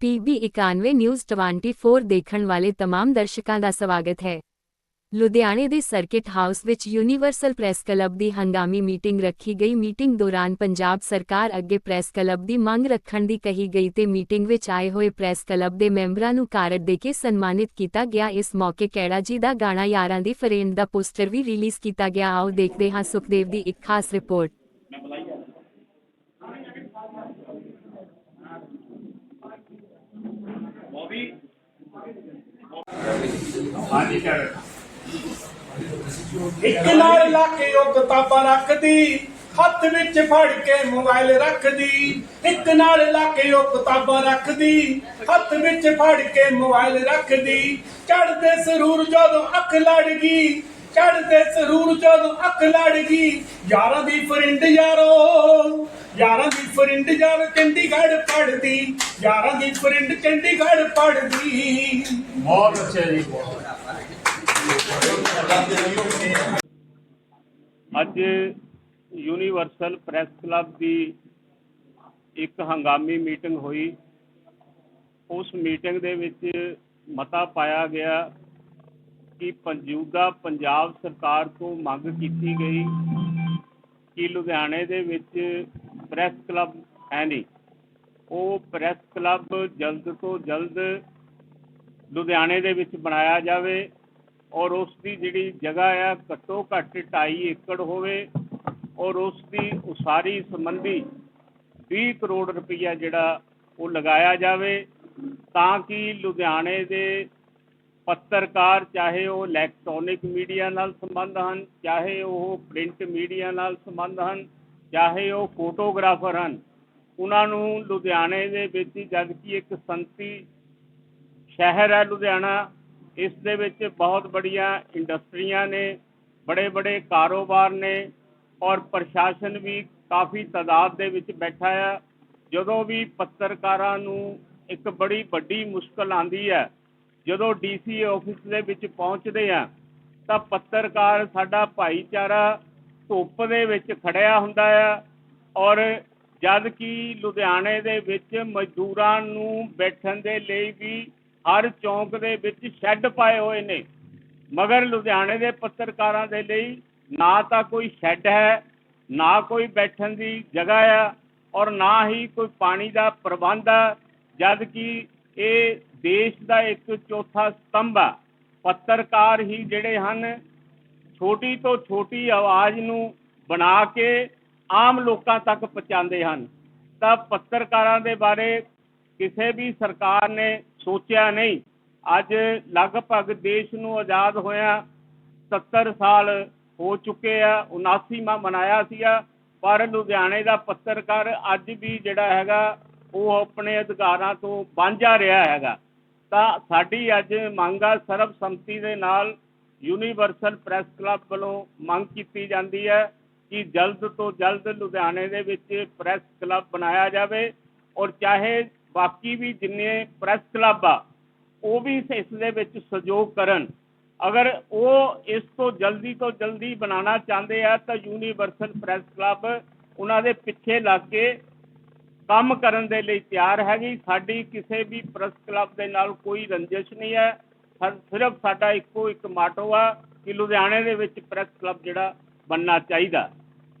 PB 91 news 24 ਦੇਖਣ ਵਾਲੇ तमाम ਦਰਸ਼ਕਾਂ ਦਾ ਸਵਾਗਤ ਹੈ ਲੁਧਿਆਣੇ ਦੇ ਸਰਕਿਟ ਹਾਊਸ ਵਿੱਚ ਯੂਨੀਵਰਸਲ ਪ੍ਰੈਸ ਕਲੱਬ ਦੀ ਹੰਗਾਮੀ ਮੀਟਿੰਗ ਰੱਖੀ ਗਈ ਮੀਟਿੰਗ ਦੌਰਾਨ ਪੰਜਾਬ ਸਰਕਾਰ ਅੱਗੇ ਪ੍ਰੈਸ ਕਲੱਬ ਦੀ ਮੰਗ ਰੱਖਣ ਦੀ ਕਹੀ ਗਈ ਤੇ ਮੀਟਿੰਗ ਵਿੱਚ ਆਏ ਹੋਏ ਪ੍ਰੈਸ ਕਲੱਬ ਦੇ ਮੈਂਬਰਾਂ ਨੂੰ ਕਾਰਡ ਦੇ ਕੇ ਸਨਮਾਨਿਤ ਕੀਤਾ ਗਿਆ ਇਸ ਮੌਕੇ ਕੈੜਾ ਜੀ ਦਾ ਗਾਣਾ ਯਾਰਾਂ ਦੀ ਫਰੇਂਡ ਦਾ ਪੋਸਟਰ ਵੀ ਰਿਲੀਜ਼ ਕੀਤਾ ਗਿਆ ਆਓ ਦੇਖਦੇ ਹਾਂ ਸੁਖਦੇਵ ਦੀ ਇੱਕ ਖਾਸ ਰਿਪੋਰਟ ਹਾਂਜੀ ਕਰ ਇੱਕ ਨਾਲ ਲਾ ਕੇ ਉਹ ਕਿਤਾਬਾਂ ਰੱਖਦੀ ਹੱਥ ਵਿੱਚ ਫੜ ਕੇ ਮੋਬਾਈਲ ਰੱਖਦੀ। ਇੱਕ ਨਾਲ ਲਾ ਕੇ ਉਹ ਕਿਤਾਬਾਂ ਰੱਖਦੀ ਹੱਥ ਵਿੱਚ ਫੜ ਕੇ ਮੋਬਾਈਲ ਰੱਖਦੀ। ਚੜਦੇ ਸਰੂਰ ਜਦੋਂ ਅੱਖ ਲੜ ਗਈ ਚੜਦੇ ਸਰੂਰ ਜਦੋਂ ਅੱਖ ਲੜ ਗਈ। ਯਾਰਾਂ ਦੀ ਫਰਿੰਡ ਯਾਰੋ ਯਾਰਾਂ ਦੀ ਫਰਿੰਡ ਯਾਰ ਚੰਡੀਗੜ੍ਹ ਪੜਦੀ ਯਾਰਾਂ ਦੀ ਫਰਿੰਡ ਚੰਡੀਗੜ੍ਹ ਪੜਦੀ ਬਹੁਤ ਅੱਛਾ ਜੀ। ਅੱਜ ਯੂਨੀਵਰਸਲ ਪ੍ਰੈਸ ਕਲੱਬ ਦੀ ਇੱਕ ਹੰਗਾਮੀ ਮੀਟਿੰਗ ਹੋਈ। ਉਸ ਮੀਟਿੰਗ ਦੇ ਵਿੱਚ ਮਤਾ ਪਾਇਆ ਗਿਆ ਕਿ ਪੰਜੂਦਾ ਪੰਜਾਬ ਸਰਕਾਰ ਤੋਂ ਮੰਗ ਕੀਤੀ ਗਈ ਕਿ ਲੁਧਿਆਣੇ ਦੇ ਵਿੱਚ ਪ੍ਰੈਸ ਕਲੱਬ ਹੈ ਨਹੀਂ। ਉਹ ਪ੍ਰੈਸ ਕਲੱਬ ਜਲਦ ਤੋਂ ਜਲਦ ਲੁਧਿਆਣੇ ਦੇ ਵਿੱਚ ਬਣਾਇਆ ਜਾਵੇ ਔਰ ਉਸ ਦੀ ਜਿਹੜੀ ਜਗ੍ਹਾ ਆ, ਘੱਟੋ ਘੱਟ 2.5 ਏਕੜ ਹੋਵੇ ਔਰ ਉਸ ਦੀ ਉਸਾਰੀ ਸੰਬੰਧੀ 20 ਕਰੋੜ ਰੁਪਈਆ ਜਿਹੜਾ ਉਹ ਲਗਾਇਆ ਜਾਵੇ ਤਾਂ ਕਿ ਲੁਧਿਆਣੇ ਦੇ ਪੱਤਰਕਾਰ, ਚਾਹੇ ਉਹ ਇਲੈਕਟ੍ਰੋਨਿਕ ਮੀਡੀਆ ਨਾਲ ਸੰਬੰਧ ਹਨ, ਚਾਹੇ ਉਹ ਪ੍ਰਿੰਟ ਮੀਡੀਆ ਨਾਲ ਸੰਬੰਧ ਹਨ, ਚਾਹੇ ਉਹ ਫੋਟੋਗ੍ਰਾਫਰ ਹਨ, ਉਹਨਾਂ ਨੂੰ ਲੁਧਿਆਣੇ ਦੇ ਵਿੱਚ ਜਦ ਕਿ ਇੱਕ ਸੰਤੀ ਸ਼ਹਿਰ ਹੈ ਲੁਧਿਆਣਾ, ਇਸ ਦੇ ਵਿੱਚ ਬਹੁਤ ਬੜੀਆਂ ਇੰਡਸਟਰੀਆਂ ਨੇ ਬੜੇ ਬੜੇ ਕਾਰੋਬਾਰ ਨੇ ਔਰ ਪ੍ਰਸ਼ਾਸਨ ਵੀ ਕਾਫੀ ਤਾਦਾਦ ਦੇ ਵਿੱਚ ਬੈਠਾ ਹੈ ਜਦੋਂ ਵੀ ਪੱਤਰਕਾਰਾਂ ਨੂੰ ਇੱਕ ਬੜੀ ਵੱਡੀ ਮੁਸ਼ਕਲ ਆਂਦੀ ਹੈ ਜਦੋਂ ਡੀਸੀ ਆਫਿਸ ਦੇ ਵਿੱਚ ਪਹੁੰਚਦੇ ਆ ਤਾਂ ਪੱਤਰਕਾਰ ਸਾਡਾ ਭਾਈਚਾਰਾ ਧੁੱਪ ਦੇ ਵਿੱਚ ਖੜਿਆ ਹੁੰਦਾ ਆ ਔਰ ਜਦ ਕਿ ਲੁਧਿਆਣੇ ਦੇ ਵਿੱਚ ਮਜ਼ਦੂਰਾਂ ਨੂੰ ਬੈਠਣ ਦੇ ਲਈ ਵੀ ਹਰ ਚੌਂਕ ਦੇ ਵਿੱਚ ਸ਼ੈੱਡ ਪਾਏ ਹੋਏ ਨੇ। ਮਗਰ ਲੁਧਿਆਣੇ ਦੇ ਪੱਤਰਕਾਰਾਂ ਦੇ ਲਈ ਨਾ ਤਾਂ ਕੋਈ ਸ਼ੈੱਡ ਹੈ, ਨਾ ਕੋਈ ਬੈਠਣ ਦੀ ਜਗ੍ਹਾ ਆ ਔਰ ਨਾ ਹੀ ਕੋਈ ਪਾਣੀ ਦਾ ਪ੍ਰਬੰਧ ਆ, ਜਦ ਕਿ ਇਹ ਦੇਸ਼ ਦਾ ਇੱਕ ਚੌਥਾ ਸਤੰਭ ਆ। ਪੱਤਰਕਾਰ ਹੀ ਜਿਹੜੇ ਹਨ, ਛੋਟੀ ਤੋਂ ਛੋਟੀ ਆਵਾਜ਼ ਨੂੰ ਬਣਾ ਕੇ ਆਮ ਲੋਕਾਂ ਤੱਕ ਪਹੁੰਚਾਉਂਦੇ ਹਨ। ਤਾਂ ਪੱਤਰਕਾਰਾਂ ਦੇ ਬਾਰੇ ਕਿਸੇ ਵੀ ਸਰਕਾਰ ਨੇ ਸੋਚਿਆ ਨਹੀਂ। ਅੱਜ ਲਗਭਗ ਦੇਸ਼ ਨੂੰ ਆਜ਼ਾਦ ਹੋਇਆ 70 ਸਾਲ ਹੋ ਚੁੱਕੇ ਆ 79ਵਾਂ ਮਨਾਇਆ ਸੀਗਾ। ਪਰ ਲੁਧਿਆਣੇ ਦਾ ਪੱਤਰਕਾਰ ਅੱਜ ਵੀ ਜਿਹੜਾ ਹੈਗਾ, ਉਹ ਆਪਣੇ ਅਧਿਕਾਰਾਂ ਤੋਂ ਵਾਂਝਾ ਰਿਹਾ ਹੈਗਾ। ਤਾਂ ਸਾਡੀ ਅੱਜ ਮੰਗ ਆ ਸਰਬਸੰਮਤੀ ਦੇ ਨਾਲ ਯੂਨੀਵਰਸਲ ਪ੍ਰੈਸ ਕਲੱਬ ਵੱਲੋਂ ਮੰਗ ਕੀਤੀ ਜਾਂਦੀ ਹੈ ਕਿ ਜਲਦ ਤੋਂ ਜਲਦ ਲੁਧਿਆਣੇ ਦੇ ਵਿੱਚ ਪ੍ਰੈਸ ਕਲੱਬ ਬਣਾਇਆ ਜਾਵੇ ਔਰ ਚਾਹੇ ਬਾਕੀ ਵੀ ਜਿੰਨੇ ਪ੍ਰੈਸ ਕਲੱਬ ਆ, ਉਹ ਵੀ ਇਸ ਦੇ ਵਿੱਚ ਸਹਿਯੋਗ ਕਰਨ। ਅਗਰ ਉਹ ਇਸ ਤੋਂ ਜਲਦੀ ਤੋਂ ਜਲਦੀ ਬਣਾਉਣਾ ਚਾਹੁੰਦੇ ਆ ਤਾਂ ਯੂਨੀਵਰਸਲ ਪ੍ਰੈਸ ਕਲੱਬ ਉਹਨਾਂ ਦੇ ਪਿੱਛੇ ਲੱਗ ਕੇ ਕੰਮ ਕਰਨ ਦੇ ਲਈ ਤਿਆਰ ਹੈਗੀ। ਸਾਡੀ ਕਿਸੇ ਵੀ ਪ੍ਰੈਸ ਕਲੱਬ ਦੇ ਨਾਲ ਕੋਈ ਰੰਜਿਸ਼ ਨਹੀਂ ਹੈ। ਸਿਰਫ ਸਾਡਾ ਇੱਕੋ ਇੱਕ ਮਾਟੋ ਆ ਕਿ ਲੁਧਿਆਣੇ ਦੇ ਵਿੱਚ ਪ੍ਰੈਸ ਕਲੱਬ ਜਿਹੜਾ ਬਣਨਾ ਚਾਹੀਦਾ।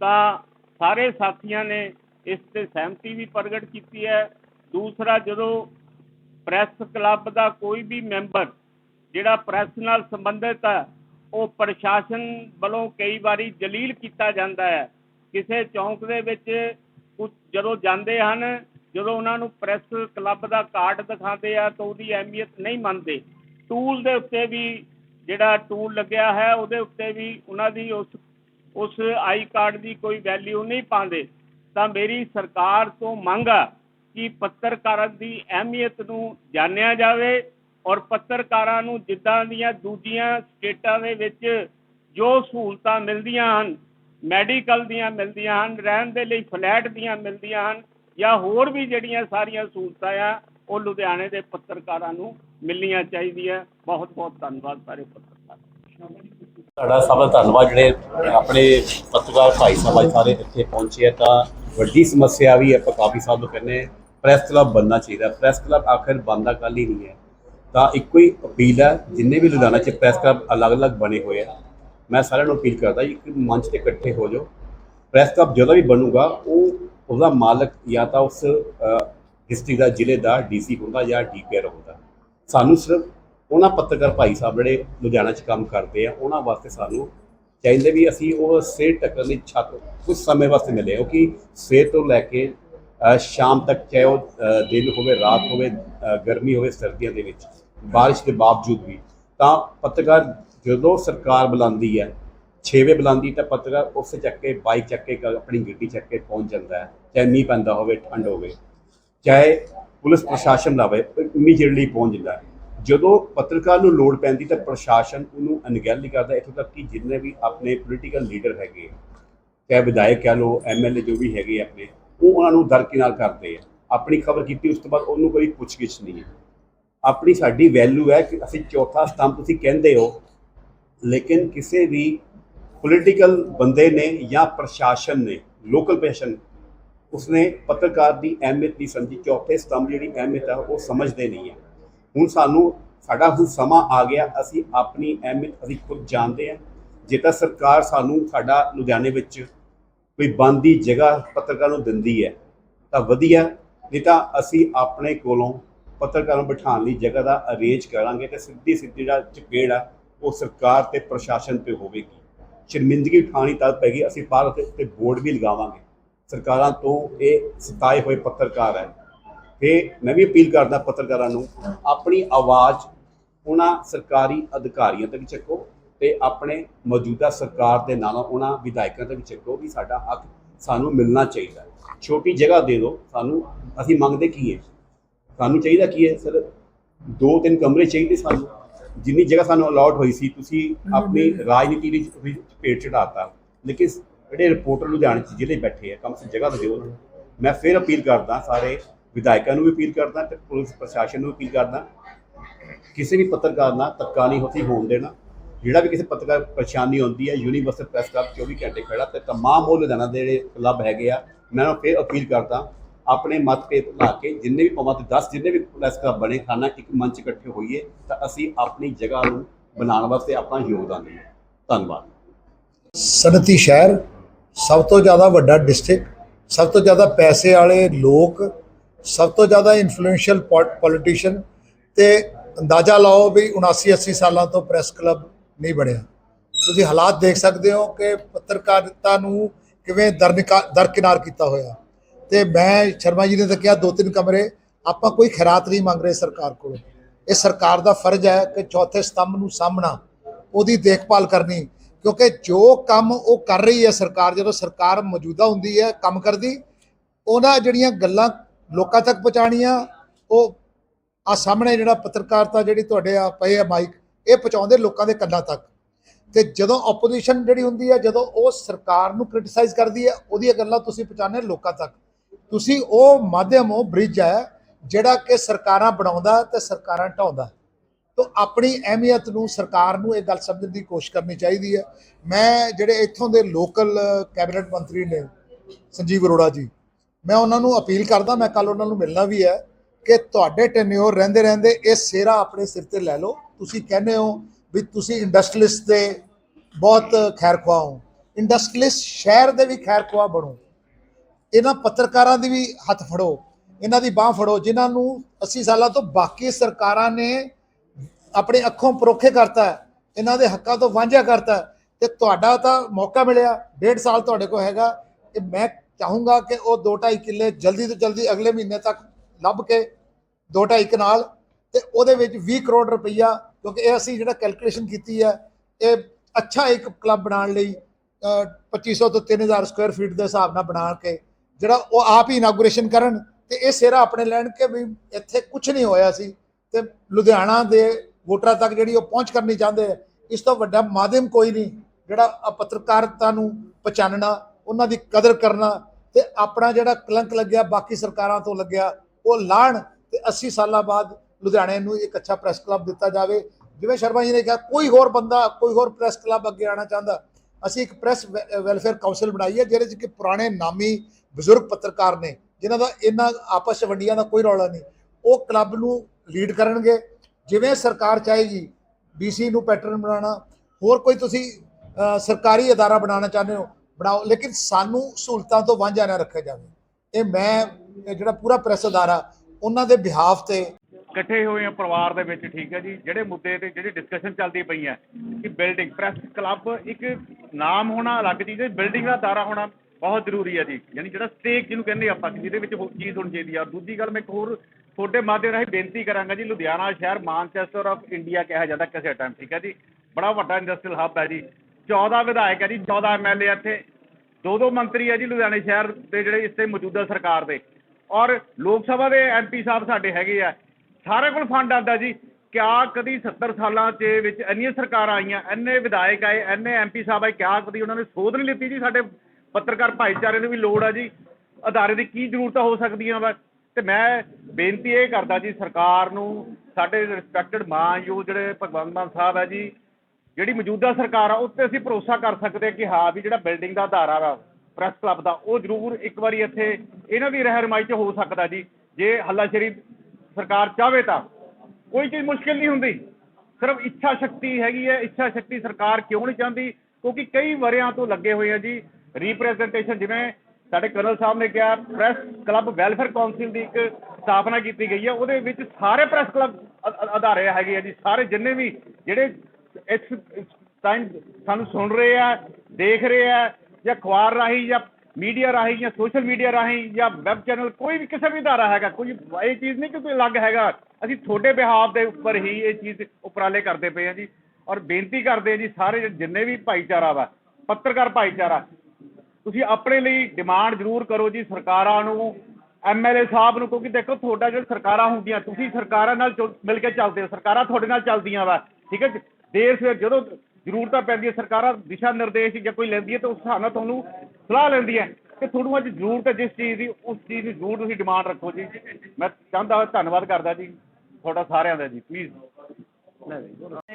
ਤਾਂ ਸਾਰੇ ਸਾਥੀਆਂ ਨੇ ਇਸ ਤੇ ਸਹਿਮਤੀ ਵੀ ਪ੍ਰਗਟ ਕੀਤੀ ਹੈ। ਦੂਸਰਾ, ਜਦੋਂ ਪ੍ਰੈਸ ਕਲੱਬ ਦਾ ਕੋਈ ਵੀ ਮੈਂਬਰ ਜਿਹੜਾ ਪ੍ਰੈਸ ਨਾਲ ਸੰਬੰਧਿਤ ਹੈ, ਉਹ ਪ੍ਰਸ਼ਾਸਨ ਵੱਲੋਂ ਕਈ ਵਾਰੀ ਜਲੀਲ ਕੀਤਾ ਜਾਂਦਾ ਹੈ। ਕਿਸੇ ਚੌਂਕ ਦੇ ਵਿੱਚ ਕੁਝ ਜਦੋਂ ਜਾਂਦੇ ਹਨ, ਜਦੋਂ ਉਹਨਾਂ ਨੂੰ ਪ੍ਰੈਸ ਕਲੱਬ ਦਾ ਕਾਰਡ ਦਿਖਾਉਂਦੇ ਆ ਤਾਂ ਉਹਦੀ ਅਹਿਮੀਅਤ ਨਹੀਂ ਮੰਨਦੇ। ਟੂਲ ਦੇ ਉੱਤੇ ਵੀ ਜਿਹੜਾ ਟੂਲ ਲੱਗਿਆ ਹੈ, ਉਹਦੇ ਉੱਤੇ ਵੀ ਉਹਨਾਂ ਦੀ ਉਸ ਉਸ ਆਈ ਕਾਰਡ ਦੀ ਕੋਈ ਵੈਲਿਊ ਨਹੀਂ ਪਾਉਂਦੇ। ਤਾਂ ਮੇਰੀ ਸਰਕਾਰ ਤੋਂ ਮੰਗ ਆ ਕਿ ਪੱਤਰਕਾਰਾਂ ਦੀ ਅਹਿਮੀਅਤ ਨੂੰ ਜਾਣਿਆ ਜਾਵੇ ਔਰ ਪੱਤਰਕਾਰਾਂ ਨੂੰ ਜਿੱਦਾਂ ਦੀਆਂ ਦੂਜੀਆਂ ਸਟੇਟਾਂ ਦੇ ਵਿੱਚ ਜੋ ਸਹੂਲਤਾਂ ਮਿਲਦੀਆਂ ਹਨ ਮੈਡੀਕਲ ਦੀਆਂ ਮਿਲਦੀਆਂ ਹਨ, ਰਹਿਣ ਦੇ ਲਈ ਫਲੈਟ ਦੀਆਂ ਮਿਲਦੀਆਂ ਹਨ ਜਾਂ ਹੋਰ ਵੀ ਜਿਹੜੀਆਂ ਸਾਰੀਆਂ ਸਹੂਲਤਾਂ ਆ, ਉਹ ਲੁਧਿਆਣੇ ਦੇ ਪੱਤਰਕਾਰਾਂ ਨੂੰ ਮਿਲਣੀਆਂ ਚਾਹੀਦੀਆਂ। ਬਹੁਤ ਬਹੁਤ ਧੰਨਵਾਦ ਸਾਰੇ ਪੱਤਰਕਾਰ। ਤੁਹਾਡਾ ਸਭ ਦਾ ਧੰਨਵਾਦ, ਜਿਹੜੇ ਆਪਣੇ ਪੱਤਰਕਾਰ ਭਾਈ ਸਾਹਿਬ ਸਾਰੇ ਇੱਥੇ ਪਹੁੰਚੇ ਆ, ਤਾਂ ਵੱਡੀ ਸਮੱਸਿਆ ਵੀ ਆਪਾਂ ਕਾਫੀ ਸਾਲ ਤੋਂ ਕਹਿੰਦੇ ਪ੍ਰੈਸ ਕਲੱਬ ਬਣਨਾ ਚਾਹੀਦਾ। ਪ੍ਰੈਸ ਕਲੱਬ ਆਖਰ ਬਣਦਾ ਕੱਲ ਹੀ ਨਹੀਂ ਹੈ। ਤਾਂ ਇੱਕੋ ਹੀ ਅਪੀਲ ਹੈ, ਜਿੰਨੇ ਵੀ ਲੁਧਿਆਣਾ 'ਚ ਪ੍ਰੈਸ ਕਲੱਬ ਅਲੱਗ-ਅਲੱਗ ਬਣੇ ਹੋਏ ਆ ਮੈਂ ਸਾਰਿਆਂ ਨੂੰ ਅਪੀਲ ਕਰਦਾ ਇੱਕ ਮੰਚ ਤੇ ਇਕੱਠੇ ਹੋ ਜਾਓ। ਪ੍ਰੈਸ ਕਲੱਬ ਜਦੋਂ ਵੀ ਬਣੂਗਾ, ਉਹ ਉਹਦਾ ਮਾਲਕ ਜਾਂ ਤਾਂ ਉਸ ਡਿਸਟ੍ਰਿਕਟ ਦਾ, ਜ਼ਿਲ੍ਹੇ ਦਾ, ਡੀਸੀ ਹੁੰਦਾ ਜਾਂ ਡੀਪੀਆਰ ਹੁੰਦਾ। ਸਾਨੂੰ ਸਿਰਫ ਉਹਨਾਂ ਪੱਤਰਕਾਰ ਭਾਈ ਸਾਹਿਬ ਜਿਹੜੇ ਲੁਧਿਆਣਾ 'ਚ ਕੰਮ ਕਰਦੇ ਆ, ਉਹਨਾਂ ਵਾਸਤੇ ਸਾਨੂੰ ਚਾਹੀਦੇ ਵੀ ਅਸੀਂ ਉਹ ਸਵੇਰ ਤੱਕ ਦੀ ਛੱਤ ਕੁਝ ਸਮੇਂ ਵਾਸਤੇ ਮਿਲੇ। ਕਿਉਂਕਿ ਸਵੇਰ ਤੋਂ ਲੈ ਕੇ ਸ਼ਾਮ ਤੱਕ ਚਾਹੇ ਉਹ ਦਿਨ ਹੋਵੇ, ਰਾਤ ਹੋਵੇ ਗਰਮੀ ਹੋਵੇ ਸਰਦੀਆਂ ਦੇ ਵਿੱਚ, ਬਾਰਿਸ਼ ਦੇ ਬਾਵਜੂਦ ਵੀ, ਤਾਂ ਪੱਤਰਕਾਰ ਜਦੋਂ ਸਰਕਾਰ ਬੁਲਾਉਂਦੀ ਹੈ 6 ਵਜੇ ਬੁਲਾਉਂਦੀ ਤਾਂ ਪੱਤਰਕਾਰ ਉਸ ਚੱਕ ਕੇ ਬਾਈਕ ਚੱਕ ਕੇ ਆਪਣੀ ਗੱਡੀ ਚੱਕ ਕੇ ਪਹੁੰਚ ਜਾਂਦਾ ਹੈ, ਚਾਹੇ ਮੀਂਹ ਪੈਂਦਾ ਹੋਵੇ, ਠੰਡ ਹੋਵੇ, ਚਾਹੇ ਪੁਲਿਸ ਪ੍ਰਸ਼ਾਸਨ ਲਾਵੇ ਇਮੀਡੀਏਟਲੀ ਪਹੁੰਚ ਜਾਂਦਾ ਜਦੋਂ ਪੱਤਰਕਾਰ ਨੂੰ ਲੋੜ ਪੈਂਦੀ ਤਾਂ ਪ੍ਰਸ਼ਾਸਨ ਉਹਨੂੰ ਅਣਗਹਿਲੀ ਕਰਦਾ, ਇੱਥੋਂ ਤੱਕ ਕਿ ਜਿੰਨੇ ਵੀ ਆਪਣੇ ਪੋਲੀਟੀਕਲ ਲੀਡਰ ਹੈਗੇ ਚਾਹੇ ਵਿਧਾਇਕ ਕਹਿ ਲਓ ਐਮਐਲਏ ਜੋ ਵੀ ਹੈਗੇ ਆਪਣੇ, ਉਹ ਉਹਨਾਂ ਨੂੰ ਦਰਕਿਨਾਰ ਕਰਦੇ ਆ। ਆਪਣੀ ਖਬਰ ਕੀਤੀ, ਉਸ ਤੋਂ ਬਾਅਦ ਉਹਨੂੰ ਕੋਈ ਪੁੱਛਗਿੱਛ ਨਹੀਂ ਹੈ। ਆਪਣੀ ਸਾਡੀ ਵੈਲਿਊ ਹੈ ਕਿ ਅਸੀਂ ਚੌਥਾ ਸਤੰਭ ਤੁਸੀਂ ਕਹਿੰਦੇ ਹੋ ਲੇਕਿਨ ਕਿਸੇ ਵੀ ਪੋਲੀਟੀਕਲ ਬੰਦੇ ਨੇ ਜਾਂ ਪ੍ਰਸ਼ਾਸਨ ਨੇ ਲੋਕਲ ਪ੍ਰਸ਼ਾਸਨ ਉਸਨੇ ਪੱਤਰਕਾਰ ਦੀ ਅਹਿਮੀਅਤ ਨਹੀਂ ਸਮਝੀ ਚੌਥੇ ਸਤੰਭ ਜਿਹੜੀ ਅਹਿਮੀਅਤ ਆ ਉਹ ਸਮਝਦੇ ਨਹੀਂ ਹੈ ਹੁਣ ਸਾਨੂੰ ਸਾਡਾ ਹੁਣ ਸਮਾਂ ਆ ਗਿਆ ਅਸੀਂ ਆਪਣੀ ਅਹਿਮੀਅਤ ਅਸੀਂ ਖੁਦ ਜਾਣਦੇ ਹਾਂ ਜੇ ਤਾਂ ਸਰਕਾਰ ਸਾਨੂੰ ਸਾਡਾ ਲੁਧਿਆਣੇ ਵਿੱਚ ਕੋਈ ਬੰਦੀ ਜਗ੍ਹਾ ਪੱਤਰਕਾਰਾਂ ਨੂੰ ਦਿੰਦੀ ਹੈ ਤਾਂ ਵਧੀਆ ਨਹੀਂ ਤਾਂ ਅਸੀਂ ਆਪਣੇ ਕੋਲੋਂ ਪੱਤਰਕਾਰ ਨੂੰ ਬਿਠਾਉਣ ਲਈ ਜਗ੍ਹਾ ਦਾ ਅਰੇਂਜ ਕਰਾਂਗੇ ਤੇ ਸਿੱਧੀ ਸਿੱਧੀ ਜਿਹੜਾ ਚਪੇੜ ਆ ਉਹ ਸਰਕਾਰ ਤੇ ਪ੍ਰਸ਼ਾਸਨ ਤੇ ਹੋਵੇਗੀ। ਸ਼ਰਮਿੰਦਗੀ ਉਠਾਣੀ ਤਦ ਪੈਗੀ, ਅਸੀਂ ਬਾਹਰ ਤੇ ਤੇ ਬੋਰਡ ਵੀ ਲਗਾਵਾਂਗੇ। ਸਰਕਾਰਾਂ ਤੋਂ ਇਹ ਸਤਾਏ ਹੋਏ ਪੱਤਰਕਾਰ ਹੈ ਤੇ ਮੈਂ ਵੀ ਅਪੀਲ ਕਰਦਾ ਪੱਤਰਕਾਰਾਂ ਨੂੰ, ਆਪਣੀ ਆਵਾਜ਼ ਉਹਨਾਂ ਸਰਕਾਰੀ ਅਧਿਕਾਰੀਆਂ ਤੱਕ ਚੱਕੋ ਤੇ ਆਪਣੇ ਮੌਜੂਦਾ ਸਰਕਾਰ ਦੇ ਨਾਲ ਉਹਨਾਂ ਵਿਧਾਇਕਾਂ ਤੱਕ ਚੱਕੋ ਵੀ ਸਾਡਾ ਹੱਕ ਸਾਨੂੰ ਮਿਲਣਾ ਚਾਹੀਦਾ। ਛੋਟੀ ਜਗ੍ਹਾ ਦੇ ਦਿਓ, ਸਾਨੂੰ ਅਸੀਂ ਮੰਗਦੇ ਕੀ ਹੈ? ਸਾਨੂੰ ਚਾਹੀਦਾ ਕੀ ਹੈ, ਸਰ? ਦੋ ਤਿੰਨ ਕਮਰੇ ਚਾਹੀਦੇ ਸਾਨੂੰ। ਜਿੰਨੀ ਜਗ੍ਹਾ ਸਾਨੂੰ ਅਲਾਟ ਹੋਈ ਸੀ ਤੁਸੀਂ ਆਪਣੀ ਰਾਜਨੀਤੀ ਦੀ ਤੁਸੀਂ ਭੇਟ ਚੜਾਤਾ ਲੇਕਿਨ ਜਿਹੜੇ ਰਿਪੋਰਟਰ ਲੁਧਿਆਣੇ ਚ ਜ਼ਿਲ੍ਹੇ ਬੈਠੇ ਆ ਕਮ ਸੇ ਜਗ੍ਹਾ ਤਾਂ ਦਿਓ। ਉਹਨਾਂ ਨੂੰ ਮੈਂ ਫਿਰ ਅਪੀਲ ਕਰਦਾ ਸਾਰੇ ਵਿਧਾਇਕਾਂ ਨੂੰ ਵੀ ਅਪੀਲ ਕਰਦਾ ਤੇ ਪੁਲਿਸ ਪ੍ਰਸ਼ਾਸਨ ਨੂੰ ਅਪੀਲ ਕਰਦਾ ਕਿਸੇ ਵੀ ਪੱਤਰਕਾਰ ਨਾਲ ਧੱਕਾ ਨਹੀਂ ਹੋਤੀ ਹੋਣ ਦੇਣਾ। ਜਿਹੜਾ ਵੀ ਕਿਸੇ ਪੱਤਰਕਾਰ ਪਰੇਸ਼ਾਨੀ ਹੁੰਦੀ ਹੈ ਯੂਨੀਵਰਸਲ ਪ੍ਰੈਸ ਕਲੱਬ 24 ਘੰਟੇ ਖੜਾ ਤੇ ਤਮਾਮ ਉਹ ਲੁਧਿਆਣਾ ਦੇ ਜਿਹੜੇ ਕਲੱਬ ਹੈਗੇ ਆ ਮੈਂ ਉਹਨਾਂ ਫਿਰ ਅਪੀਲ ਕਰਦਾ ਆਪਣੇ ਮਤਭੇਦ ਲਾ ਕੇ ਜਿੰਨੇ ਵੀ ਭਾਵਾਂ ਤੇ 10 ਜਿੰਨੇ ਵੀ ਪ੍ਰੈਸ ਕਲੱਬ ਬਣੇ ਖਾਨਾ ਇੱਕ ਮੰਚ ਇਕੱਠੇ ਹੋਈਏ, ਤਾਂ ਅਸੀਂ ਆਪਣੀ ਜਗ੍ਹਾ ਨੂੰ ਬਣਾਉਣ ਵਾਸਤੇ ਆਪਣਾ ਯੋਗਦਾਨ ਦਈਏ ਧੰਨਵਾਦ। ਸਨਅਤੀ ਸ਼ਹਿਰ, ਸਭ ਤੋਂ ਜ਼ਿਆਦਾ ਵੱਡਾ ਡਿਸਟ੍ਰਿਕਟ ਸਭ ਤੋਂ ਜ਼ਿਆਦਾ ਪੈਸੇ ਵਾਲੇ ਲੋਕ, ਸਭ ਤੋਂ ਜ਼ਿਆਦਾ ਇਨਫਲੂਐਂਸ਼ੀਅਲ ਪੋਲੀਟੀਸ਼ੀਅਨ ਤੇ ਅੰਦਾਜ਼ਾ ਲਾਓ ਵੀ 79 80 ਸਾਲਾਂ ਤੋਂ ਪ੍ਰੈਸ ਕਲੱਬ ਨਹੀਂ ਬਣਿਆ। ਤੁਸੀਂ ਹਾਲਾਤ ਦੇਖ ਸਕਦੇ ਹੋ ਕਿ ਪੱਤਰਕਾਰਿਤਾ ਨੂੰ ਕਿਵੇਂ ਦਰਨਿਕਾ- ਦਰਕਿਨਾਰ ਕੀਤਾ ਹੋਇਆ। ਤੇ ਮੈਂ ਸ਼ਰਮਾ ਜੀ ਨੇ ਤਾਂ ਕਿਹਾ ਦੋ ਤਿੰਨ ਕਮਰੇ, ਆਪਾਂ ਕੋਈ ਖੈਰਾਤ ਨਹੀਂ ਮੰਗ ਰਹੇ ਸਰਕਾਰ ਕੋਲੋਂ। ਇਹ ਸਰਕਾਰ ਦਾ ਫਰਜ਼ ਹੈ ਕਿ ਚੌਥੇ ਸਤੰਭ ਨੂੰ ਸਾਹਮਣਾ ਉਹਦੀ ਦੇਖਭਾਲ ਕਰਨੀ, ਕਿਉਂਕਿ ਜੋ ਕੰਮ ਉਹ ਕਰ ਰਹੀ ਹੈ ਸਰਕਾਰ, ਜਦੋਂ ਸਰਕਾਰ ਮੌਜੂਦਾ ਹੁੰਦੀ ਹੈ ਕੰਮ ਕਰਦੀ, ਉਹਨਾਂ ਜਿਹੜੀਆਂ ਗੱਲਾਂ ਲੋਕਾਂ ਤੱਕ ਪਹੁੰਚਾਣੀਆਂ ਉਹ ਆ ਸਾਹਮਣੇ ਜਿਹੜਾ ਪੱਤਰਕਾਰਤਾ ਜਿਹੜੀ ਤੁਹਾਡੇ ਆ ਪਏ ਆ ਮਾਈਕ, ਇਹ ਪਹੁੰਚਾਉਂਦੇ ਲੋਕਾਂ ਦੇ ਕੰਨਾਂ ਤੱਕ। ਤੇ ਜਦੋਂ ਆਪੋਜੀਸ਼ਨ ਜਿਹੜੀ ਹੁੰਦੀ ਹੈ, ਜਦੋਂ ਉਹ ਸਰਕਾਰ ਨੂੰ ਕ੍ਰਿਟਿਸਾਈਜ਼ ਕਰਦੀ ਹੈ, ਉਹਦੀਆਂ ਗੱਲਾਂ ਤੁਸੀਂ ਪਹੁੰਚਾਉਂਦੇ ਲੋਕਾਂ ਤੱਕ। ਤੁਸੀਂ ਉਹ ਮਾਧਿਅਮ, ਉਹ ਬ੍ਰਿਜ ਹੈ ਜਿਹੜਾ ਕਿ ਸਰਕਾਰਾਂ ਬਣਾਉਂਦਾ ਤੇ ਸਰਕਾਰਾਂ ਢਾਉਂਦਾ। ਤੋ ਆਪਣੀ ਅਹਿਮੀਅਤ ਨੂੰ, ਸਰਕਾਰ ਨੂੰ ਇਹ ਗੱਲ ਸਮਝਣ ਦੀ ਕੋਸ਼ਿਸ਼ ਕਰਨੀ ਚਾਹੀਦੀ ਹੈ। ਮੈਂ ਜਿਹੜੇ ਇੱਥੋਂ ਦੇ ਲੋਕਲ ਕੈਬਨਿਟ ਮੰਤਰੀ ਨੇ, ਸੰਜੀਵ ਅਰੋੜਾ ਜੀ, ਮੈਂ ਉਹਨਾਂ ਨੂੰ ਅਪੀਲ ਕਰਦਾ, ਮੈਂ ਕੱਲ ਉਹਨਾਂ ਨੂੰ ਮਿਲਣਾ ਵੀ ਹੈ ਕਿ ਤੁਹਾਡੇ ਟੈਨਿਓਰ ਰਹਿੰਦੇ ਰਹਿੰਦੇ ਇਹ ਸੇਰਾ ਆਪਣੇ ਸਿਰ ਤੇ ਲੈ ਲਓ। ਤੁਸੀਂ ਕਹਿੰਦੇ ਹੋ ਵੀ ਤੁਸੀਂ ਇੰਡਸਟਰੀਲਿਸਟ ਦੇ ਬਹੁਤ ਖੈਰ ਖੁਆਹ ਹੋ। ਇੰਡਸਟਰੀਲਿਸਟ ਸ਼ਹਿਰ ਦੇ ਵੀ ਖੈਰ ਖੁਆਹ ਬਣੋ। ਇਹਨਾਂ ਪੱਤਰਕਾਰਾਂ ਦੀ ਵੀ ਹੱਥ ਫੜੋ ਇਹਨਾਂ ਦੀ ਬਾਹ ਫੜੋ ਜਿਨ੍ਹਾਂ ਨੂੰ 80 ਸਾਲਾਂ ਤੋਂ ਬਾਕੀ ਸਰਕਾਰਾਂ ਨੇ ਆਪਣੇ ਅੱਖੋਂ ਪਰੋਖੇ ਕਰਤਾ ਇਹਨਾਂ ਦੇ ਹੱਕਾਂ ਤੋਂ ਵਾਂਝਾ ਕਰਤਾ ਹੈ ਤੇ ਤੁਹਾਡਾ ਤਾਂ ਮੌਕਾ ਮਿਲਿਆ ਡੇਢ ਸਾਲ ਤੁਹਾਡੇ ਕੋਲ ਹੈਗਾ ਕਿ ਮੈਂ ਚਾਹੂੰਗਾ ਕਿ ਉਹ 2.5 ਕਿੱਲੇ ਜਲਦੀ ਤੋਂ ਜਲਦੀ ਅਗਲੇ ਮਹੀਨੇ ਤੱਕ ਲੱਭ ਕੇ 2.5 ਕਨਾਲ ਤੇ ਉਹਦੇ ਵਿੱਚ 20 ਕਰੋੜ ਰੁਪਈਆ ਕਿਉਂਕਿ ਇਹ ਅਸੀਂ ਜਿਹੜਾ ਕੈਲਕੂਲੇਸ਼ਨ ਕੀਤੀ ਹੈ ਇਹ ਅੱਛਾ ਇੱਕ ਕਲੱਬ ਬਣਾਉਣ ਲਈ ਅਹ, 2500 ਤੋਂ 3000 ਸਕੁਅਰ ਫੀਟ ਦੇ ਹਿਸਾਬ ਨਾਲ ਬਣਾ ਕੇ ਜਿਹੜਾ ਉਹ ਆਪ ਹੀ ਇਨਾਗੂਰੇਸ਼ਨ ਕਰਨ ਤੇ ਇਹ ਸਿਹਰਾ ਆਪਣੇ ਲੈਣ ਕੇ ਵੀ ਇੱਥੇ ਕੁਝ ਨਹੀਂ ਹੋਇਆ ਸੀ ਤੇ ਲੁਧਿਆਣਾ ਦੇ ਵੋਟਰਾਂ ਤੱਕ ਜਿਹੜੀ ਉਹ ਪਹੁੰਚ ਕਰਨੀ ਚਾਹੁੰਦੇ ਆ, ਇਸ ਤੋਂ ਵੱਡਾ ਮਾਧਿਅਮ ਕੋਈ ਨਹੀਂ, ਜਿਹੜਾ ਪੱਤਰਕਾਰਤਾ ਨੂੰ ਪਛਾਣਨਾ ਉਹਨਾਂ ਦੀ ਕਦਰ ਕਰਨਾ ਤੇ ਆਪਣਾ ਜਿਹੜਾ ਕਲੰਕ ਲੱਗਿਆ, ਬਾਕੀ ਸਰਕਾਰਾਂ ਤੋਂ ਲੱਗਿਆ, ਉਹ ਲਾਣ ਤੇ 80 ਸਾਲਾਂ ਬਾਅਦ ਲੁਧਿਆਣੇ ਨੂੰ ਇੱਕ ਅੱਛਾ ਪ੍ਰੈਸ ਕਲੱਬ ਦਿੱਤਾ ਜਾਵੇ। ਜਿਵੇਂ ਸ਼ਰਮਾ ਜੀ ਨੇ ਕਿਹਾ, ਕੋਈ ਹੋਰ ਬੰਦਾ, ਕੋਈ ਹੋਰ ਪ੍ਰੈਸ ਕਲੱਬ ਅੱਗੇ ਆਉਣਾ ਚਾਹੁੰਦਾ ਅਸੀਂ ਇੱਕ ਪ੍ਰੈਸ ਵੈਲਫੇਅਰ ਕਾਉਂਸਲ ਬਣਾਈ ਹੈ ਜਿਹਦੇ 'ਚ ਕਿ ਪੁਰਾਣੇ ਨਾਮੀ ਬਜ਼ੁਰਗ ਪੱਤਰਕਾਰ ਨੇ, ਜਿਨ੍ਹਾਂ ਦਾ ਇਹਨਾਂ ਆਪਸ 'ਚ ਵੰਡੀਆਂ ਦਾ ਕੋਈ ਰੌਲਾ ਨਹੀਂ। ਉਹ ਕਲੱਬ ਨੂੰ ਲੀਡ ਕਰਨਗੇ, ਜਿਵੇਂ ਸਰਕਾਰ ਚਾਹੇਗੀ ਬੀਸੀ ਨੂੰ ਪੈਟਰਨ ਬਣਾਉਣਾ, ਹੋਰ ਕੋਈ ਤੁਸੀਂ ਸਰਕਾਰੀ ਅਦਾਰਾ ਬਣਾਉਣਾ ਚਾਹੁੰਦੇ ਹੋ, ਬਣਾਓ, ਲੇਕਿਨ ਸਾਨੂੰ ਸਹੂਲਤਾਂ ਤੋਂ ਵਾਂਝਾ ਨਾ ਰੱਖਿਆ ਜਾਵੇ। ਇਹ ਮੈਂ ਜਿਹੜਾ ਪੂਰਾ ਪ੍ਰੈਸ ਅਦਾਰਾ, ਉਹਨਾਂ ਦੇ ਬਿਹਾਫ ਤੇ ਇਕੱਠੇ ਹੋਏ ਆ ਪਰਿਵਾਰ ਦੇ ਵਿੱਚ, ਠੀਕ ਹੈ ਜੀ। ਜਿਹੜੇ ਮੁੱਦੇ ਤੇ ਜਿਹੜੀ ਡਿਸਕਸ਼ਨ ਚੱਲਦੀ ਪਈ ਹੈ ਕਿ ਬਿਲਡਿੰਗ ਪ੍ਰੈਸ ਕਲੱਬ ਇੱਕ ਨਾਮ ਹੋਣਾ ਅਲੱਗ ਚੀਜ਼ ਹੈ ਬਿਲਡਿੰਗ ਦਾ ਦਾਰਾ ਹੋਣਾ ਬਹੁਤ ਜ਼ਰੂਰੀ ਹੈ ਜੀ। ਯਾਨੀ ਜਿਹੜਾ ਸਟੇਕ ਜਿਹਨੂੰ ਕਹਿੰਦੇ ਆਪਾਂ ਕਿ ਜਿਹਦੇ ਵਿੱਚ ਉਹ ਚੀਜ਼ ਹੋਣੀ ਚਾਹੀਦੀ ਆ। ਦੂਜੀ ਗੱਲ ਮੈਂ ਇੱਕ ਹੋਰ ਤੁਹਾਡੇ ਮਾਧਿਅਮ ਰਾਹੀਂ ਬੇਨਤੀ ਕਰਾਂਗਾ ਜੀ, ਲੁਧਿਆਣਾ ਸ਼ਹਿਰ ਮਾਨਚੈਸਟਰ ਆਫ ਇੰਡੀਆ ਕਿਹਾ ਜਾਂਦਾ ਕਿਸੇ ਟਾਈਮ ਠੀਕ ਹੈ ਜੀ। ਬੜਾ ਵੱਡਾ ਇੰਡਸਟਰੀਅਲ ਹੱਬ ਹੈ ਜੀ। 14 ਵਿਧਾਇਕ ਹੈ ਜੀ 14 ਐਮਐਲਏ ਇੱਥੇ। ਦੋ ਦੋ ਮੰਤਰੀ ਹੈ ਜੀ ਲੁਧਿਆਣੇ ਸ਼ਹਿਰ ਦੇ ਜਿਹੜੇ ਇਸ ਤੇ ਮੌਜੂਦਾ ਸਰਕਾਰ ਦੇ। ਔਰ ਲੋਕ ਸਭਾ ਦੇ ਐਮਪੀ ਸਾਹਿਬ ਸਾਡੇ ਹੈਗੇ ਆ। ਸਾਰਿਆਂ ਕੋਲ ਫੰਡ ਆਉਂਦਾ ਜੀ। ਕਿਆ ਕਦੀ 70 ਸਾਲਾਂ ਦੇ ਵਿੱਚ ਇੰਨੀਆਂ ਸਰਕਾਰਾਂ ਆਈਆਂ, ਇੰਨੇ ਵਿਧਾਇਕ ਆਏ, ਇੰਨੇ ਐਮਪੀ ਸਾਹਿਬ ਆਏ, ਕਿਆ ਕਦੀ ਉਹਨਾਂ ਨੇ ਸੋਧ ਨਹੀਂ ਲਿੱਤੀ ਜੀ ਸਾਡੇ ਪੱਤਰਕਾਰ ਭਾਈਚਾਰੇ ਨੂੰ ਵੀ ਲੋੜ ਆ ਜੀ। ਅਦਾਰੇ ਦੀ ਕੀ ਜ਼ਰੂਰਤਾਂ ਹੋ ਸਕਦੀਆਂ ਵਾ? ਤੇ ਮੈਂ ਬੇਨਤੀ ਇਹ ਕਰਦਾ ਜੀ, ਸਰਕਾਰ ਨੂੰ, ਸਾਡੇ ਰਿਸਪੈਕਟਡ ਮਾਨਯੋਗ ਜਿਹੜੇ ਭਗਵੰਤ ਮਾਨ ਸਾਹਿਬ ਹੈ ਜੀ, ਜਿਹੜੀ ਮੌਜੂਦਾ ਸਰਕਾਰ ਆ ਉੱਤੇ ਅਸੀਂ ਭਰੋਸਾ ਕਰ ਸਕਦੇ ਹਾਂ ਕਿ ਹਾਂ ਵੀ ਜਿਹੜਾ ਬਿਲਡਿੰਗ ਦਾ ਅਦਾਰਾ ਵਾ ਪ੍ਰੈਸ ਕਲੱਬ ਦਾ, ਉਹ ਜ਼ਰੂਰ ਇੱਕ ਵਾਰੀ ਇੱਥੇ ਇਹਨਾਂ ਦੀ ਰਹਿਨਮਾਈ 'ਚ ਹੋ ਸਕਦਾ ਜੀ। ਜੇ ਹੱਲਾਸ਼ੇਰੀ ਸਰਕਾਰ ਚਾਹਵੇ ਤਾਂ, ਕੋਈ ਚੀਜ਼ ਮੁਸ਼ਕਿਲ ਨਹੀਂ ਹੁੰਦੀ। ਸਿਰਫ ਇੱਛਾ ਸ਼ਕਤੀ ਹੈਗੀ ਹੈ, ਇੱਛਾ ਸ਼ਕਤੀ ਸਰਕਾਰ ਕਿਉਂ ਨਹੀਂ ਚਾਹੁੰਦੀ? ਕਿਉਂਕਿ ਕਈ ਵਰਿਆਂ ਤੋਂ ਲੱਗੇ ਹੋਏ ਆ ਜੀ ਰੀਪ੍ਰੈਜ਼ੈਂਟੇਸ਼ਨ ਜਿਵੇਂ ਸਾਡੇ ਕਰਨਲ ਸਾਹਿਬ ਨੇ ਕਿਹਾ ਪ੍ਰੈਸ ਕਲੱਬ ਵੈਲਫੇਅਰ ਕਾਉਂਸਲ ਦੀ ਇੱਕ ਸਥਾਪਨਾ ਕੀਤੀ ਗਈ ਹੈ, ਉਹਦੇ ਵਿੱਚ ਸਾਰੇ ਪ੍ਰੈਸ ਕਲੱਬ ਅ- ਹੈਗੇ ਆ ਜੀ, ਸਾਰੇ ਜਿੰਨੇ ਵੀ ਜਿਹੜੇ ਇਸ ਟਾਈਮ ਸਾਨੂੰ ਸੁਣ ਰਹੇ ਆ, ਦੇਖ ਰਹੇ ਆ, ਜਾਂ ਅਖਬਾਰ ਰਾਹੀਂ ਜਾਂ ਮੀਡੀਆ ਰਾਹੀਂ ਜਾਂ ਸੋਸ਼ਲ ਮੀਡੀਆ ਰਾਹੀਂ ਜਾਂ ਵੈਬ ਚੈਨਲ ਕੋਈ ਵੀ ਕਿਸੇ ਵੀ ਅਦਾਰਾ ਹੈਗਾ, ਕੋਈ ਇਹ ਚੀਜ਼ ਨਹੀਂ ਕਿ ਕੋਈ ਅਲੱਗ ਹੈਗਾ ਅਸੀਂ ਤੁਹਾਡੇ ਬਿਹਾਫ ਦੇ ਉੱਪਰ ਹੀ ਇਹ ਚੀਜ਼ ਉਪਰਾਲੇ ਕਰਦੇ ਪਏ ਆ ਜੀ ਔਰ ਬੇਨਤੀ ਕਰਦੇ ਆ ਜੀ ਸਾਰੇ ਜਿੰਨੇ ਵੀ ਭਾਈਚਾਰਾ ਵਾ, ਪੱਤਰਕਾਰ ਭਾਈਚਾਰਾ, ਤੁਸੀਂ ਆਪਣੇ ਲਈ ਡਿਮਾਂਡ ਜ਼ਰੂਰ ਕਰੋ ਜੀ ਸਰਕਾਰਾਂ ਨੂੰ ਐਮਐਲਏ ਸਾਹਿਬ ਨੂੰ, ਕਿਉਂਕਿ ਦੇਖੋ ਤੁਹਾਡਾ ਜਿਹੜੀ ਸਰਕਾਰਾਂ ਹੁੰਦੀਆਂ, ਤੁਸੀਂ ਸਰਕਾਰਾਂ ਨਾਲ ਚੁ- ਮਿਲ ਕੇ ਚੱਲਦੇ ਹੋ, ਸਰਕਾਰਾਂ ਤੁਹਾਡੇ ਨਾਲ ਚੱਲਦੀਆਂ ਵਾ, ਠੀਕ ਹੈ ਜੀ? ਦੇਰ ਸਵੇਰ ਜਦੋਂ ਜ਼ਰੂਰਤਾਂ ਪੈਂਦੀਆਂ, ਸਰਕਾਰਾਂ ਦਿਸ਼ਾ ਨਿਰਦੇਸ਼ ਜਾਂ ਕੋਈ ਲੈਂਦੀ ਹੈ ਤਾਂ ਉਸ ਹਿਸਾਬ ਨਾਲ ਤੁਹਾਨੂੰ ਸਲਾਹ ਲੈਂਦੀ ਹੈ ਕਿ ਤੁਹਾਨੂੰ ਅੱਜ ਜ਼ਰੂਰਤ ਹੈ ਜਿਸ ਚੀਜ਼ ਦੀ, ਉਸ ਚੀਜ਼ ਦੀ ਜ਼ਰੂਰ ਤੁਸੀਂ ਡਿਮਾਂਡ ਰੱਖੋ ਜੀ। ਮੈਂ ਚਾਹੁੰਦਾ ਧੰਨਵਾਦ ਕਰਦਾ ਜੀ ਤੁਹਾਡਾ ਸਾਰਿਆਂ ਦਾ ਜੀ ਪਲੀਜ਼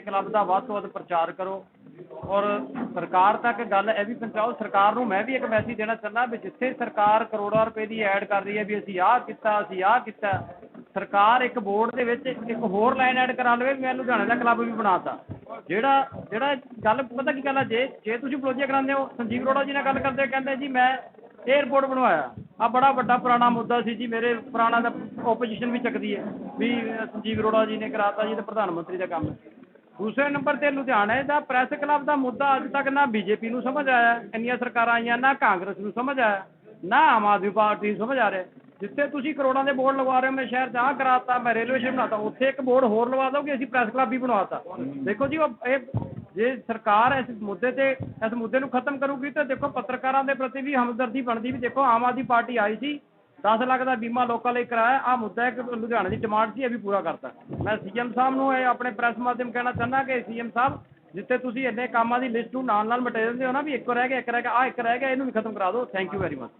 ਕਲੱਬ ਦਾ ਵੱਧ ਤੋਂ ਵੱਧ ਪ੍ਰਚਾਰ ਕਰੋ ਔਰ ਸਰਕਾਰ ਤੱਕ ਗੱਲ ਇਹ ਵੀ ਪਹੁੰਚਾਓ, ਸਰਕਾਰ ਨੂੰ ਮੈਂ ਵੀ ਇੱਕ ਮੈਸੇਜ ਦੇਣਾ ਚਾਹੁੰਦਾ ਵੀ ਜਿੱਥੇ ਸਰਕਾਰ ਕਰੋੜਾਂ ਰੁਪਏ ਦੀ ਐਡ ਕਰ ਰਹੀ ਹੈ ਵੀ ਅਸੀਂ ਆਹ ਕੀਤਾ, ਅਸੀਂ ਆਹ ਕੀਤਾ ਸਰਕਾਰ ਇੱਕ ਬੋਰਡ ਦੇ ਵਿੱਚ ਇੱਕ ਹੋਰ ਲਾਈਨ ਐਡ ਕਰਾ ਲਵੇ, ਮੈਂ ਲੁਧਿਆਣੇ ਦਾ ਕਲੱਬ ਵੀ ਬਣਾਤਾ। ਜਿਹੜਾ ਜਿਹੜਾ ਗੱਲ ਪਤਾ ਕੀ ਗੱਲ ਹੈ ਜੇ ਜੇ ਤੁਸੀਂ ਪ੍ਰੋਜੈਕਟ ਕਰਾਉਂਦੇ ਹੋ, ਸੰਜੀਵ ਅਰੋੜਾ ਜੀ ਨਾਲ ਗੱਲ ਕਰਦੇ ਕਹਿੰਦੇ, ਜੀ, ਮੈਂ ਏਅਰਪੋਰਟ ਬਣਵਾਇਆ। ਆ ਬੜਾ ਵੱਡਾ ਪੁਰਾਣਾ ਮੁੱਦਾ ਸੀ ਜੀ, ਮੇਰੇ ਪੁਰਾਣਾ ਦਾ ਆਪੋਜੀਸ਼ਨ ਵੀ ਚੱਕਦੀ ਹੈ, ਵੀ ਸੰਜੀਵ ਅਰੋੜਾ ਜੀ ਨੇ ਕਰਾਤਾ ਜੀ ਤੇ ਪ੍ਰਧਾਨ ਮੰਤਰੀ ਦਾ ਕੰਮ ਦੂਸਰੇ ਨੰਬਰ ਤੇ ਲੁਧਿਆਣੇ ਦਾ ਪ੍ਰੈਸ ਕਲੱਬ ਦਾ ਮੁੱਦਾ ਅੱਜ ਤੱਕ ਨਾ ਬੀਜੇਪੀ ਨੂੰ ਸਮਝ ਆਇਆ, ਇੰਨੀਆਂ ਸਰਕਾਰਾਂ ਆਈਆਂ, ਨਾ ਕਾਂਗਰਸ ਨੂੰ ਸਮਝ ਆਇਆ, ਨਾ ਆਮ ਆਦਮੀ ਪਾਰਟੀ ਨੂੰ ਸਮਝ ਆ ਰਿਹਾ। ਜਿੱਥੇ ਤੁਸੀਂ ਕਰੋੜਾਂ ਦੇ ਬੋਰਡ ਲਗਵਾ ਰਹੇ ਹੋ, ਮੈਂ ਸ਼ਹਿਰ 'ਚ ਆਹ ਕਰਾਤਾ, ਮੈਂ ਰੇਲਵੇ ਸਟੇਸ਼ਨ ਬਣਾਤਾ, ਉੱਥੇ ਇੱਕ ਬੋਰਡ ਹੋਰ ਲਵਾ ਦਿਓ ਕਿ ਅਸੀਂ ਪ੍ਰੈਸ ਕਲੱਬ ਵੀ ਬਣਵਾਤਾ। ਦੇਖੋ ਜੀ, ਉਹ ਇਹ ਜੇ ਸਰਕਾਰ ਇਸ ਮੁੱਦੇ ਤੇ, ਇਸ ਮੁੱਦੇ ਨੂੰ ਖਤਮ ਕਰੂਗੀ ਤਾਂ ਦੇਖੋ ਪੱਤਰਕਾਰਾਂ ਦੇ ਪ੍ਰਤੀ ਵੀ ਹਮਦਰਦੀ ਬਣਦੀ ਵੀ ਦੇਖੋ, ਆਮ ਆਦਮੀ ਪਾਰਟੀ ਆਈ ਸੀ 10 ਲੱਖ ਦਾ ਬੀਮਾ ਲੋਕਾਂ ਲਈ ਕਰਾਇਆ ਆ ਮੁੱਦਾ ਇੱਕ ਲੁਧਿਆਣੇ ਦੀ ਡਿਮਾਂਡ ਸੀ, ਇਹ ਵੀ ਪੂਰਾ ਕਰਤਾ। ਮੈਂ ਸੀਐਮ ਸਾਹਿਬ ਨੂੰ ਇਹ ਆਪਣੇ ਪ੍ਰੈਸ ਮਾਧਿਅਮ ਕਹਿਣਾ ਚਾਹੁੰਦਾ ਕਿ ਸੀਐਮ ਸਾਹਿਬ, ਜਿੱਥੇ ਤੁਸੀਂ ਇੰਨੇ ਕੰਮਾਂ ਦੀ ਲਿਸਟ ਨੂੰ ਨਾਲ ਨਾਲ ਮਿਟਾ ਦਿੰਦੇ ਹੋ ਨਾ, ਵੀ ਇੱਕ ਰਹਿ ਗਿਆ, ਇੱਕ ਰਹਿ ਗਿਆ ਆ ਇੱਕ ਰਹਿ ਗਿਆ, ਇਹਨੂੰ ਵੀ ਖਤਮ ਕਰਾ ਦਿਓ। Thank you very much